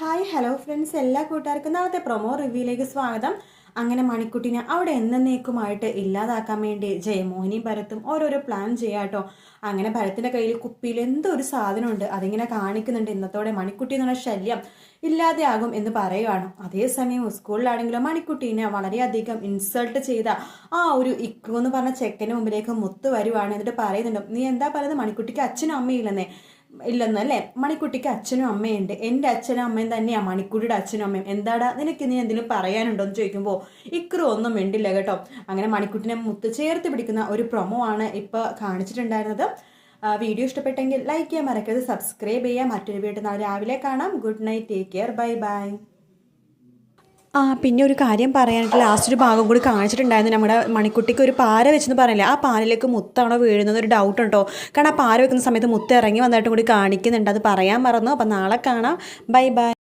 Hi hello friends എല്ലാ കൂട്ടുകാർക്കും നാളത്തെ പ്രൊമോ റിവ്യൂയിലേക്ക് സ്വാഗതം. അങ്ങനെ മണിക്കുട്ടിനെ അവിടെ എന്നേക്കുമായിട്ട് ഇല്ലാതാക്കാൻ വേണ്ടി ജയമോഹിനിയും ഭരത്തും ഓരോരോ പ്ലാൻ ചെയ്യാട്ടോ അങ്ങനെ ഭരത്തിന്റെ കയ്യിൽ കുപ്പിയിൽ എന്തോ ഒരു സാധനമുണ്ട് അതിങ്ങനെ കാണിക്കുന്നുണ്ട്. ഇന്നത്തോടെ മണിക്കുട്ടി എന്നുള്ള ശല്യം ഇല്ലാതെയാകും എന്ന് പറയുകയാണ് അതേസമയം സ്കൂളിലാണെങ്കിലും മണിക്കുട്ടീനെ വളരെയധികം ഇൻസൾട്ട് ചെയ്ത ആ ഒരു ഇക്കു എന്ന് പറഞ്ഞ ചെക്കന്റെ മുമ്പിലേക്ക് മുത്ത് വരുവാണ് എന്നിട്ട് പറയുന്നുണ്ട്. നീ എന്താ പറയുന്നത്? മണിക്കുട്ടിക്ക് അച്ഛനും അമ്മയില്ലെന്നേ ഇല്ലെന്നല്ലേ? മണിക്കുട്ടിക്ക് അച്ഛനും അമ്മയുണ്ട്. എന്റെ അച്ഛനും അമ്മയും തന്നെയാണ് മണിക്കുട്ടിയുടെ അച്ഛനും അമ്മയും. എന്താടാ? നിനക്ക് നീ എന്തെങ്കിലും പറയാനുണ്ടോ എന്ന് ചോദിക്കുമ്പോൾ ഇക്രു ഒന്നും മിണ്ടില്ല കേട്ടോ. അങ്ങനെ മണിക്കുട്ടിനെ മുത്ത് ചേർത്ത് പിടിക്കുന്ന ഒരു പ്രൊമോ ആണ് ഇപ്പോൾ കാണിച്ചിട്ടുണ്ടായിരുന്നത്. വീഡിയോ ഇഷ്ടപ്പെട്ടെങ്കിൽ ലൈക്ക് ചെയ്യാൻ മറക്കരുത്. സബ്സ്ക്രൈബ് ചെയ്യാം മറ്റൊരു വീട്ടിൽ നാളെ രാവിലെ കാണാം. Good night take care bye bye ആ പിന്നെ ഒരു കാര്യം പറയാനായിട്ട് ലാസ്റ്റ് ഒരു ഭാഗം കൂടി കാണിച്ചിട്ടുണ്ടായിരുന്നു. നമ്മുടെ മണിക്കുട്ടിക്ക് ഒരു പാര വെച്ചെന്ന് പറയില്ലേ ആ പാലിലേക്ക് മുത്താണോ വീഴുന്നത് ഒരു ഡൗട്ട് ഉണ്ടോ? കാരണം ആ പാര വെക്കുന്ന സമയത്ത് മുത്ത് ഇറങ്ങി വന്നിട്ടും കൂടി കാണിക്കുന്നുണ്ട്. അത് പറയാൻ മറന്നു. അപ്പം നാളെ കാണാം. Bye bye